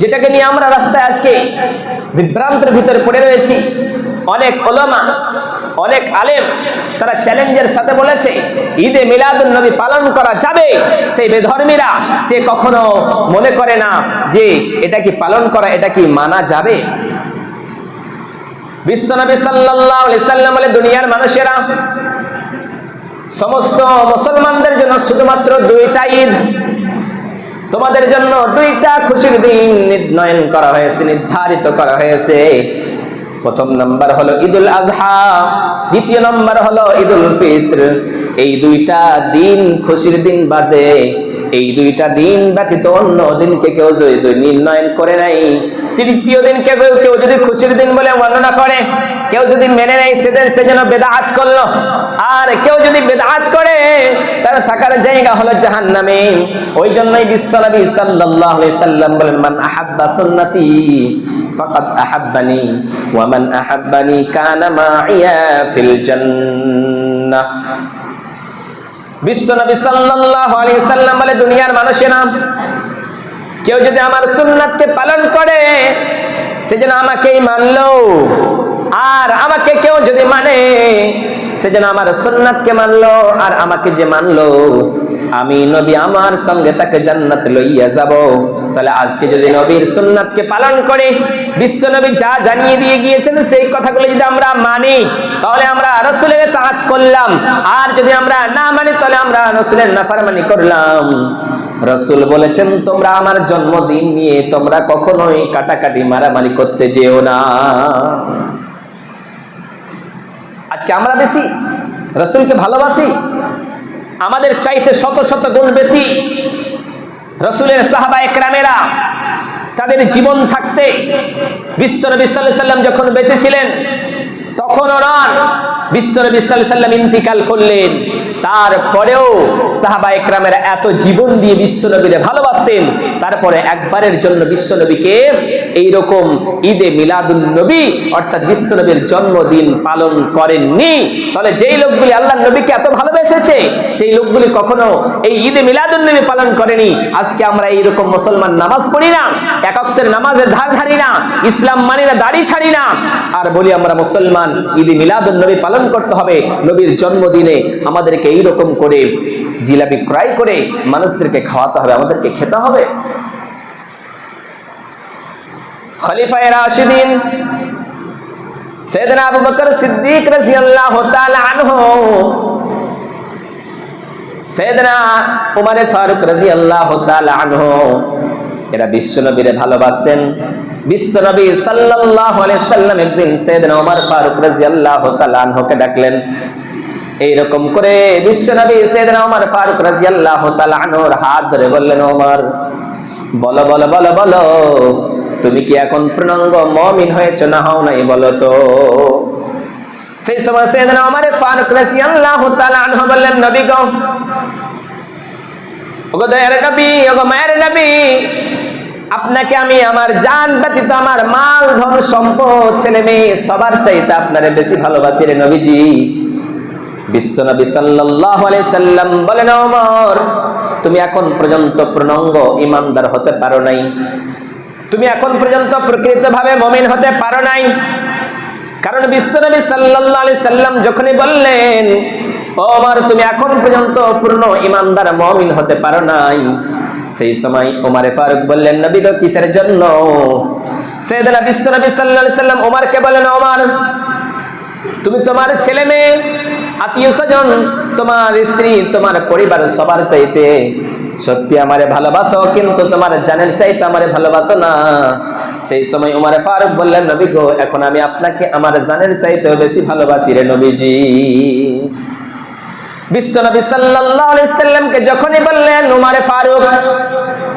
যেটাকে নিয়ে আমরা রাস্তায় আজকে বিভ্রান্তের ভিতরে পড়ে রয়েছি, অনেক ওলামা, অনেক আলেম, তারা চ্যালেঞ্জের সাথে বলেছে, ঈদে মিলাদুল নবী পালন করা যাবে। সেই বেধর্মীরা, সে কখনো মনে করে না যে এটা কি পালন করা, এটা কি মানা যাবে? বিশ্বনবী আলাইহি সাল্লাম বলে, দুনিয়ার মানুষেরা, সমস্ত মুসলমানদের জন্য শুধুমাত্র দুইটা ঈদ তোমাদের জন্য দুইটা খুশির দিন নির্ণয়ন করা হয়েছে, নির্ধারিত করা হয়েছে। প্রথম নাম্বার হলো ঈদুল আজহা, দ্বিতীয় নাম্বার হলো ঈদুল ফিত্র। এই দুইটা দিন খুশির দিন বাদে, এই দুইটা দিন ব্যতীত অন্য দিনকে কেউ যদি নির্ণয়ন করে নাই তৃতীয় দিনকে কেউ কেউ যদি খুশির দিন বলে বর্ণনা করে, কেউ যদি মেনে নেয়, সেদিন সে যেন বেদাহাত করল। আর কেউ যদি বেদাহাত করে, তার থাকার জায়গা হলো জাহান্নামে। ওই জন্যই বিশ্বনবী সাল্লাল্লাহু আলাইহি সাল্লাম বলেন, মান আহাব্বা সুন্নতি, ফাকাদ আহাব্বানি, ওয়া মান আহাব্বানি কানা মাইয়া বিশ্বনবী সাল্লাল্লাহু আলাইহি সাল্লাম বলে, দুনিয়ার মানুষেরা, কেউ যদি আমার সুন্নাতকে পালন করে, সে যেন আমাকেই মানলো। আর আমাকে কেউ যদি মানে সে যেন আমার সুন্নাতকে মানলো আর আমাকে যে মানলো, আমি নবী আমার সঙ্গে তাকে জান্নাত লইয়া যাব। তাহলে আজকে যদি নবীর সুন্নাতকে পালন করে, বিশ্ব নবী যা জানিয়ে দিয়ে গিয়েছেন সেই কথাগুলো যদি আমরা মানি, তাহলে আমরা রসুলের তাহাত করলাম। আর যদি আমরা না মানি, তাহলে আমরা রসুলের নাফারমানি করলাম। রসুল বলেছেন, তোমরা আমার জন্মদিন নিয়ে তোমরা কখনোই কাটাকাটি মারামারি করতে যেও না। আজকে আমরা বেশি, রসুলকে ভালোবাসি, আমাদের চাইতে শত শত গুণ বেশি রসুলের সাহাবা একরামেরা তাদের জীবন থাকতে বিশ্বনবী সাল্লাহ সাল্লাম যখন বেঁচে ছিলেন, তখনও নন বিশ্বনবী সাল্লাম ইন্তিকাল করলেন। তারপরেও সাহাবা একরামেরা এত জীবন দিয়ে বিশ্বনবীরে ভালোবাসতেন, তারপরে একবারের জন্য বিশ্বনবীকে এইরকম ঈদে মিলাদুল নবী অর্থাৎ বিশ্বনবীর জন্মদিন পালন করেননি। তাহলে যেই লোকগুলি আল্লাহ নবীকে এত ভালোবেসেছে, সেই লোকগুলি কখনো এই ঈদে মিলাদুল নবী পালন করেনি। আজকে আমরা এইরকম মুসলমান নামাজ পড়ি না নামাজের ধার ধারি না, ইসলাম মানি না, দাড়ি ছাড়ি না আর বলি, আমরা মুসলমান, ঈদে মিলাদুল নবী পালন করতে হবে। নবীর জন্মদিনে আমাদেরকে এইরকম করে জিলাপি ক্রয় করে মানুষদেরকে খাওয়াতে হবে, আমাদেরকে খেতে হবে। খলিফায়ে রাশিদিন সৈয়দনা আবু বকর সিদ্দিক রাদিয়াল্লাহু তাআলা আনহু সৈয়দনা উমর ফারুক রাদিয়াল্লাহু তাআলা আনহু, এরা বিশ্বনবীরে ভালোবাসতেন। তুমি কি এখন পূর্ণাঙ্গ মমিন হয়েছে না হও নাই বলো তো? সেই সময় সেদিন আমার ফারুক তাআলা আনহু বললেন, নবী গো, ওগো দয়ার নবী, ওগো মায়ের নবী আপনাকে আমি আমার জান ব্যতীত আমার মাল, ধন, সম্পদ, ছেলে মেয়ে সবার চাইতে আপনারে বেশি ভালোবাসি রে নবীজি। বিশ্ব নবী সাল্লাল্লাহু আলাইহি সাল্লাম বলেন তুমি এখন পর্যন্ত হতে পারো নাই। তুমি এখন পর্যন্ত প্রকৃতভাবে মমিন হতে পারো নাই। কারণ বিশ্বনবী সাল্লাম যখনই বললেন ওমর তুমি এখন পর্যন্ত পূর্ণ ইমানদার মমিন হতে পারো নাই। সেই সময় ওমরে ফারুক বললেন, নবী গো, কিসের জন্য? সেদিনা বিশ্বনবী সাল্লাল্লাহু আলাইহি সাল্লাম ওমরকে বললেন ওমর, তুমি তোমার ছেলে মেয়ে, আত্মীয় স্বজন, তোমার স্ত্রী, তোমার পরিবার সবার চাইতে সত্যি আমারে ভালোবাসো, কিন্তু তোমার জানের চাইতে আমারে ভালোবাসো না। সেই সময় উমারে ফারুক বললেন, নবী গো, এখন আমি আপনাকে আমার জানের চাইতেও বেশি ভালোবাসি রে নবীজি। বিশ্ব নবী সাল্লাল্লাহু আলাইহি সাল্লামকে যখনই বললেন, উমারে ফারুক,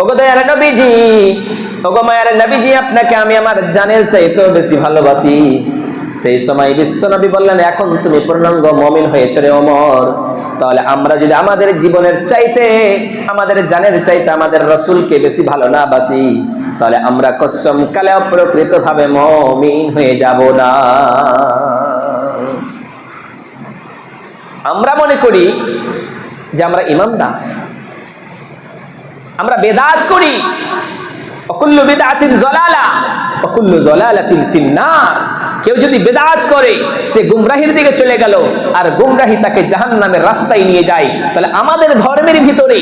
ওগো দয়ার নবীজি, ওগো মায়ের নবীজি, আপনাকে আমি আমার জানের চাইতেও বেশি ভালোবাসি। সেই সময় বিশ্বনবী বললেন, এখন তুমি পূর্ণাঙ্গ মমিন হয়েছে রে অমর তাহলে আমরা যদি আমাদের জীবনের চাইতে, আমাদের জানের চাইতে আমাদের রসুলকে বেশি ভালো না বাসি, তাহলে আমরা কসম কালে অপ্রকৃত ভাবে মমিন হয়ে যাব না। আমরা মনে করি যে আমরা ইমামদার। আমরা বেদাত করি। অকুল্লু বিদআতিন জলালা, অকুল্লু জলালাতিন ফিন্নার। কেউ যদি বেদাত করে, সে গুমরাহির দিকে চলে গেল, আর গুমরাহি তাকে জাহান্নামের রাস্তায় নিয়ে যায়। তাহলে আমাদের ধর্মের ভিতরে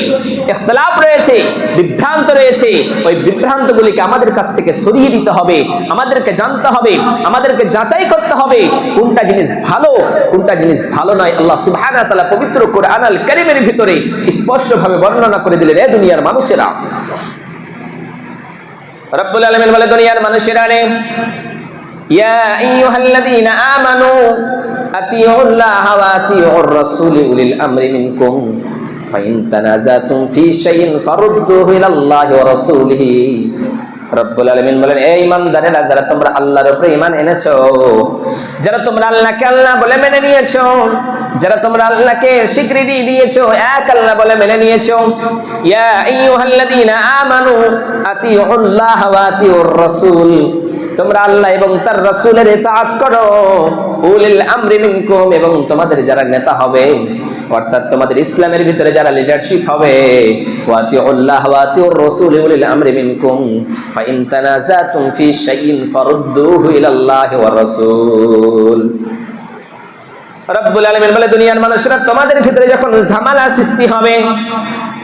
ইখতলাফ রয়েছে, বিভ্রান্ত রয়েছে। ওই বিভ্রান্তগুলিকে আমাদের কাছ থেকে সরিয়ে দিতে হবে, আমাদেরকে জানতে হবে, আমাদেরকে যাচাই করতে হবে, কোনটা জিনিস ভালো, কোনটা জিনিস ভালো নয়। আল্লাহ সুবহানাহু পবিত্র কোরআন আল কারীমের ভিতরে স্পষ্টভাবে বর্ণনা করে দিলেন, এ দুনিয়ার মানুষেরা। রব্বুল আলামিন বলে, দুনিয়ার মানুষেরা রে ইয়া আইয়ুহাল্লাযীনা আমানু আতিউল্লাহ ওয়া আতিউর রাসূল উলিল আমরি মিনকুম ফাইন তানাজাতুম ফি শাইইন ফারুদ্দুহু ইলাল্লাহি ওয়া রাসূলিহি। রব্বুল আলামিন বলেন এই ইমানদারেরা যারা তোমরা আল্লাহর উপরে ঈমান এনেছো, যারা তোমরা আল্লাহকে আল্লাহ বলে মেনে নিয়েছো, যারা তোমরা আল্লাহকে স্বীকৃতি দিয়েছ, এক আল্লাহ বলে মেনে নিয়েছো, ইয়া আইয়ুহাল্লাযীনা আমানু আতিউল্লাহ ওয়া আতিউর রাসূল তোমরা আল্লাহ এবং তার রাসূলের এবং তোমাদের যারা নেতা হবে, অর্থাৎ তোমাদের ইসলামের ভিতরে যারা লিডারশিপ হবে রব্বুল বলে, দুনিয়ার মানুষরা তোমাদের ভিতরে যখন ঝামেলা সৃষ্টি হবে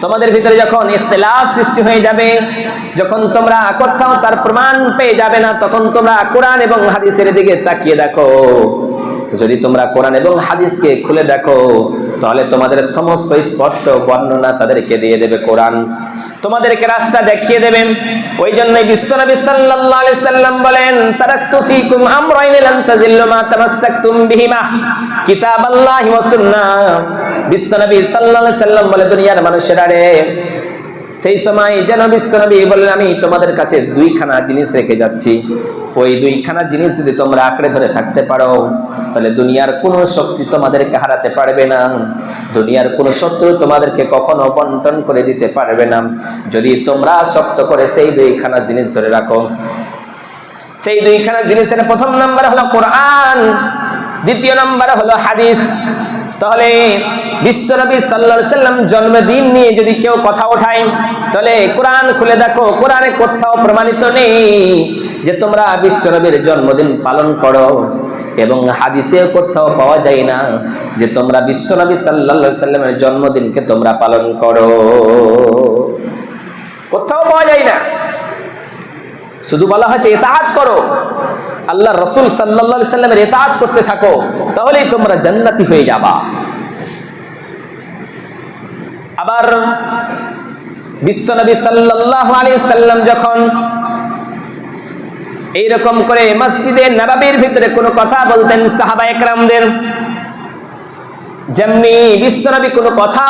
তোমাদের ভিতরে যখন ইখতিলাফ সৃষ্টি হয়ে যাবে, যখন তোমরা কোথাও তার প্রমাণ পেয়ে যাবে না, তখন তোমরা কোরআন এবং হাদিসের দিকে তাকিয়ে দেখো। যদি তোমরা কোরআন এবং হাদিসকে খুলে দেখো, তাহলে তোমাদের সমস্ত স্পষ্ট বর্ণনা তাদেরকে দিয়ে দেবে কোরআন। তোমাদেরকে রাস্তা দেখিয়ে দেবেন। ওই জন্যই বিশ্বনবী সাল্লাল্লাহু আলাইহি সাল্লাম বলেন, তারাকতু ফীকুম আমরাইন লান তাযিল্লু মা তামাসসাকতুম বিহিমা। কিতাবাল্লাহি ওয়া সুন্নাহ। বিশ্বনবী আলাইহি সাল্লাম বলে, দুনিয়ার মানুষেরা রে, সেই সময় যেন বিশ্বনবী বললেন, আমি তোমাদের কাছে দুইখানা জিনিস রেখে যাচ্ছি। ওই দুইখানা জিনিস যদি তোমরা আঁকড়ে ধরে থাকতে পারো, তাহলে দুনিয়ার কোনো শক্তি তোমাদেরকে হারাতে পারবে না। দুনিয়ার কোনো শত্রু তোমাদেরকে কখনো বন্টন করে দিতে পারবে না। যদি তোমরা শক্ত করে সেই দুইখানা জিনিস ধরে রাখো। সেই দুইখানা জিনিসের প্রথম নাম্বার হলো কোরআন, দ্বিতীয় নাম্বার হলো হাদিস। তাহলে সাল্লাল্লাহু আলাইহি সাল্লাম জন্মদিন নিয়ে যদি কেউ কথা ওঠায়, তাহলে কোরআন খুলে দেখো, কোরআনে কোথাও প্রমাণিত নেই যে তোমরা বিশ্বনবীর জন্মদিন পালন করো এবং হাদিসে কোথাও পাওয়া যায় না যে তোমরা বিশ্বনবী আলাইহি সাল্লামের জন্মদিনকে তোমরা পালন করো। কোথাও পাওয়া যায় না। শুধু বলা হয়েছে এতাহাত করো। আল্লাহ রসুল সাল্লাহ সাল্লামের এতাহাত করতে থাকো, তাহলেই তোমরা জান্নাতি হয়ে যাবা। আবার বিশ্বনবী সাল্লাল্লাহু আলাইহি সাল্লাম যখন এইরকম করে মসজিদে নবাবির ভিতরে কোনো কথা বলতেন সাহাবা একরামদের যেমনি বিশ্বনবী কোনো কথা